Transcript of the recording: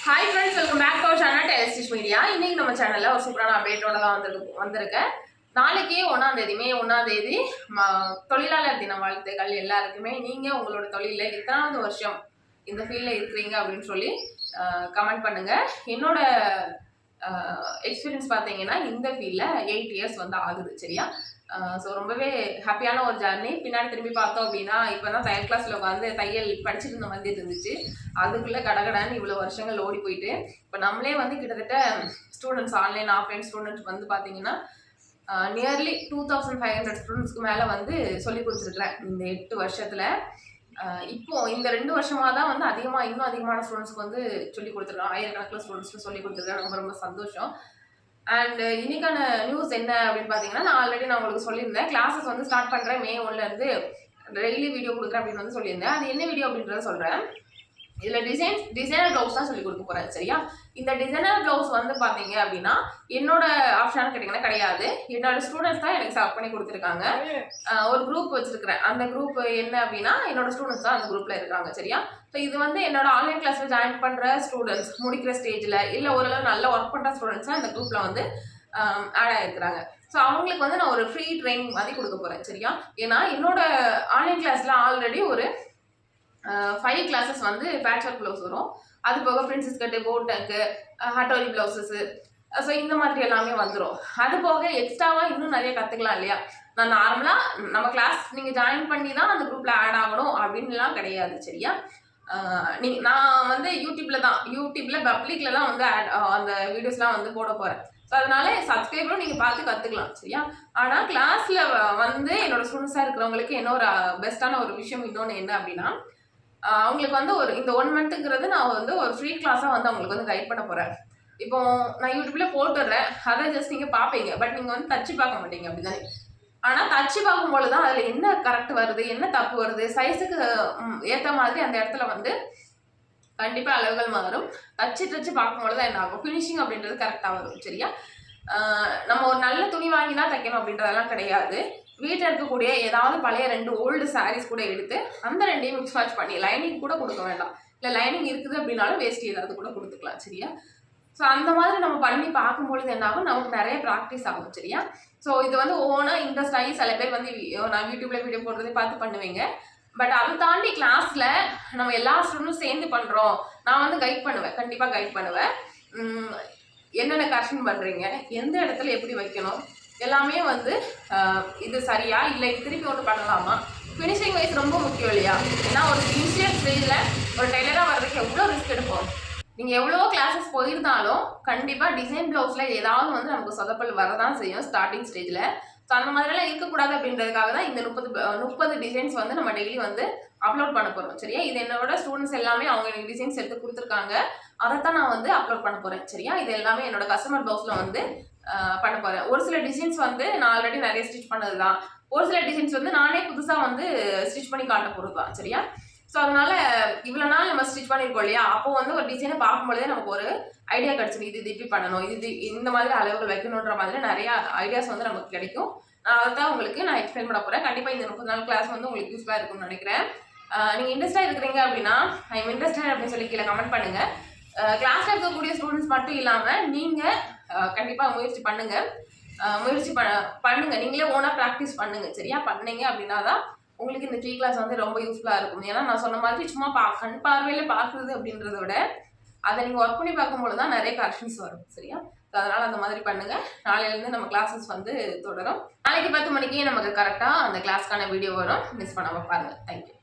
Hi friends welcome back to channel டெலிஸ்டிஷ் media இன்னைக்கு நம்ம சேனல்ல ஒரு சூப்பரான அப்டேட்டோட தான் வந்திருக்கு வந்திருக்கேன் நாளைக்கே ஒன்றாம் தேதி மே ஒன்றாம் தேதி தொழிலாளர் தின வாழ்த்துக்கள் எல்லாருக்குமே. நீங்கள் உங்களோட தொழிலில் எத்தனாவது வருஷம் இந்த ஃபீல்டில் இருக்கிறீங்க அப்படின்னு சொல்லி கமெண்ட் பண்ணுங்கள் என்னோட எக்ஸ்பீரியன்ஸ் பார்த்தீங்கன்னா இந்த ஃபீல்டில் எயிட் இயர்ஸ் வந்து ஆகுது சரியா? ஸோ ரொம்பவே ஹாப்பியான ஒரு ஜர்னி பின்னாடி திரும்பி பார்த்தோம் அப்படின்னா இப்போ தான் தையல் கிளாஸில் உட்காந்து தையல் படிச்சுட்டு இருந்த மாதிரி இருந்துச்சு. அதுக்குள்ளே கடகடான்னு இவ்வளோ வருஷங்கள் ஓடி போயிட்டு இப்போ நம்மளே வந்து கிட்டத்தட்ட ஸ்டூடெண்ட்ஸ் ஆன்லைன் ஆஃப்லைன் ஸ்டூடெண்ட்ஸ் வந்து பார்த்தீங்கன்னா nearly two thousand five hundred ஸ்டூடெண்ட்ஸ்க்கு மேலே வந்து சொல்லி கொடுத்துருக்குறேன். இந்த எட்டு வருஷத்தில் இப்போ இந்த ரெண்டு வருஷமாக தான் வந்து அதிகமாக இன்னும் அதிகமான ஸ்டூடெண்ட்ஸ்க்கு வந்து சொல்லி கொடுத்துருக்கேன் ஆயிரக்கணக்கில் ஸ்டூடெண்ட்ஸ்க்கு சொல்லி கொடுத்துருக்கேன் ரொம்ப ரொம்ப சந்தோஷம். அண்ட் இன்னைக்கான நியூஸ் என்ன அப்படின்னு பார்த்தீங்கன்னா நான் ஆல்ரெடி நான் உங்களுக்கு சொல்லியிருந்தேன். கிளாஸஸ் வந்து ஸ்டார்ட் பண்ணுறேன் மே ஒன்லேருந்து டெய்லி வீடியோ கொடுக்குறேன் அப்படின்னு வந்து சொல்லியிருந்தேன். அது என்ன வீடியோ அப்படின்றத சொல்கிறேன் இதில் டிசைன் டிசைனர் ப்ளவுஸ் தான் சொல்லி கொடுக்க போகிறேன் சரியா? இந்த டிசைனர் ப்ளவுஸ் வந்து பார்த்தீங்க அப்படின்னா என்னோட ஆப்ஷனாக கேட்டிங்கன்னா கிடையாது. என்னோட ஸ்டூடெண்ட்ஸ் தான் எனக்கு செலக்ட் பண்ணி கொடுத்துருக்காங்க. ஒரு குரூப் வச்சிருக்கிறேன். அந்த குரூப் என்ன அப்படின்னா என்னோட ஸ்டூடெண்ட்ஸ் தான் அந்த குரூப்ல இருக்காங்க சரியா? ஸோ இது வந்து என்னோட ஆன்லைன் கிளாஸ்ல ஜாயின் பண்ற ஸ்டூடெண்ட்ஸ் முடிக்கிற ஸ்டேஜ்ல இல்ல ஓரளவு நல்ல ஒர்க் பண்ற ஸ்டூடெண்ட்ஸ் இந்த குரூப்ல வந்து ஆட் ஆயிருக்கிறாங்க. ஸோ அவங்களுக்கு வந்து நான் ஒரு ஃப்ரீ ட்ரைனிங் மாதிரி கொடுக்க போறேன் சரியா? ஏன்னா என்னோட ஆன்லைன் கிளாஸ்ல ஆல்ரெடி ஒரு ஃபைவ் கிளாஸஸ் வந்து பேட்ச் ஒர்க் ப்ளவுஸ் வரும். அது போக பிரின்சஸ் கட்டு போட்டக்கு ஹட்டோரி ப்ளவுசஸ்ஸு ஸோ இந்த மாதிரி எல்லாமே வந்துடும் அது போக எக்ஸ்ட்ராவாக இன்னும் நிறைய கற்றுக்கலாம் இல்லையா? நான் நார்மலாக நம்ம கிளாஸ் நீங்கள் ஜாயின் பண்ணி தான் அந்த குரூப்பில் ஆட் ஆகணும் அப்படின்லாம் கிடையாது சரியா? நீ நான் வந்து யூடியூப்பில் தான் யூடியூப்பில் பப்ளிக்ல தான் வந்து ஆட் அந்த வீடியோஸ்லாம் வந்து போட போகிறேன் ஸோ அதனால சப்ஸ்கிரைபரும் நீங்கள் பார்த்து கற்றுக்கலாம் சரியா? ஆனால் கிளாஸில் வந்து என்னோட ஸ்டூடெண்ட்ஸாக இருக்கிறவங்களுக்கு என்ன ஒரு பெஸ்ட்டான ஒரு விஷயம் இன்னொன்று என்ன அப்படின்னா அவங்களுக்கு வந்து ஒரு இந்த ஒன் மந்த்துங்கிறது நான் வந்து ஒரு ஃப்ரீ கிளாஸாக வந்து அவங்களுக்கு வந்து கைட் பண்ண போகிறேன் இப்போ நான் யூடியூப்ல போட்டுடுறேன் அதை ஜஸ்ட் நீங்கள் பார்ப்பீங்க பட் நீங்கள் வந்து தச்சு பார்க்க மாட்டீங்க அப்படிதானே ஆனால் தச்சு பார்க்கும்போது தான் அதில் என்ன கரெக்ட் வருது என்ன தப்பு வருது சைஸுக்கு ஏற்ற மாதிரி அந்த இடத்துல வந்து கண்டிப்பாக அளவுகள் மாறும். தச்சு தச்சு பார்க்கும்போது தான் என்ன ஆகும்? ஃபினிஷிங் அப்படின்றது கரெக்டாக வரும் சரியா? நம்ம ஒரு நல்ல துணி வாங்கி தான் தைக்கணும் அப்படின்றதெல்லாம் கிடையாது. வீட்டில் இருக்கக்கூடிய ஏதாவது பழைய ரெண்டு ஓல்டு சாரீஸ் கூட எடுத்து அந்த ரெண்டையும் மிக்ஸ் மேட்ச் பண்ணி லைனிங் கூட கொடுக்க வேண்டாம். இல்லை லைனிங் இருக்குது அப்படின்னாலும் வேஸ்ட் ஏதாவது கூட கொடுத்துக்கலாம் சரியா? ஸோ அந்த மாதிரி நம்ம பண்ணி பார்க்கும்பொழுது என்ன ஆகும்? நமக்கு நிறைய ப்ராக்டிஸ் ஆகும் சரியா? ஸோ இது வந்து ஓனாக இன்ட்ரெஸ்ட் ஆகி சில பேர் வந்து நான் யூடியூப்ல வீடியோ போடுறதை பார்த்து பண்ணுவீங்க. பட் அதை தாண்டி கிளாஸில் நம்ம எல்லா ஸ்டூடெண்ட்டும் சேர்ந்து பண்ணுறோம் நான் வந்து கைட் பண்ணுவேன் கண்டிப்பாக கைட் பண்ணுவேன். என்னென்ன கரெக்ஷன் பண்ணுறீங்க எந்த இடத்துல எப்படி வைக்கணும்? எல்லாமே வந்து இது சரியா இல்லை திருப்பி ஒன்று பண்ணலாமா? ஃபினிஷிங் வைஸ் ரொம்ப முக்கியம் இல்லையா? ஏன்னா ஒரு இனிஷியல் ஸ்டேஜில் ஒரு டெய்லராக வர்றதுக்கு எவ்வளோ ரிஸ்க் எடுப்போம்? நீங்கள் எவ்வளோ கிளாஸஸ் போயிருந்தாலும் கண்டிப்பாக டிசைன் ப்ளவுஸில் ஏதாவது வந்து நமக்கு சொதப்பல் வரதான் செய்யும் ஸ்டார்டிங் ஸ்டேஜில் ஸோ அந்த மாதிரிலாம் இருக்கக்கூடாது அப்படின்றதுக்காக தான் இந்த முப்பது முப்பது டிசைன்ஸ் வந்து நம்ம டெய்லி வந்து அப்லோட் பண்ண போகிறோம் சரியா? இது என்னோட ஸ்டூடெண்ட்ஸ் எல்லாமே அவங்க எனக்கு டிசைன்ஸ் எடுத்து கொடுத்துருக்காங்க. அதைத்தான் நான் வந்து அப்லோட் பண்ண போகிறேன் சரியா? இது எல்லாமே என்னோட கஸ்டமர் ப்ளவுஸில் வந்து பண்ண போகிறேன் ஒரு சில டிசைன்ஸ் வந்து நான் ஆல்ரெடி நிறைய ஸ்டிச் பண்ணது தான் ஒரு சில டிசைன்ஸ் வந்து நானே புதுசாக வந்து ஸ்டிச் பண்ணி காட்ட போகிறது தான் சரியா? ஸோ அதனால இவ்வளோ நாள் நம்ம ஸ்டிச் பண்ணியிருக்கோம் இல்லையா? அப்போ வந்து ஒரு டிசைனை பார்க்கும்பொழுதே நமக்கு ஒரு ஐடியா கிடச்சிது இது இது இப்படி பண்ணணும். இது இந்த மாதிரி அளவுகள் வைக்கணுன்ற மாதிரி நிறைய ஐடியாஸ் வந்து நமக்கு கிடைக்கும். நான் அதை தான் உங்களுக்கு நான் எக்ஸ்பிளைன் பண்ண போகிறேன் கண்டிப்பாக இந்த முப்பது நாள் கிளாஸ் வந்து உங்களுக்கு யூஸ்ஃபுல்லாக இருக்கும்னு நினைக்கிறேன். நீங்கள் இன்ட்ரெஸ்டாக இருக்கிறீங்க அப்படின்னா ஐ எம் இன்ட்ரெஸ்டட் அப்படின்னு சொல்லி கீழே கமெண்ட் பண்ணுங்கள் கிளாஸில் இருக்கக்கூடிய ஸ்டூடெண்ட்ஸ் மட்டும் இல்லாமல் நீங்கள் கண்டிப்பாக முயற்சி பண்ணுங்கள் முயற்சி ப பண்ணுங்கள் நீங்களே ஓனாக ப்ராக்டிஸ் பண்ணுங்கள் சரியா? பண்ணீங்க அப்படின்னா தான் உங்களுக்கு இந்த டீ கிளாஸ் வந்து ரொம்ப யூஸ்ஃபுல்லாக இருக்கும். ஏன்னா நான் சொன்ன மாதிரி சும்மா பா கண் பார்வையில் பார்க்குறது அப்படின்றத விட அதை நீங்கள் ஒர்க் பண்ணி பார்க்கும்போது தான் நிறைய கரெக்ஷன்ஸ் வரும். சரியா? ஸோ அதனால் அந்த மாதிரி பண்ணுங்கள் நாளையிலேருந்து நம்ம கிளாஸஸ் வந்து தொடரும். நாளைக்கு பத்து மணிக்கே நமக்கு கரெக்டாக அந்த கிளாஸ்க்கான வீடியோ வரும். மிஸ் பண்ணாமல் பாருங்கள் தேங்க்யூ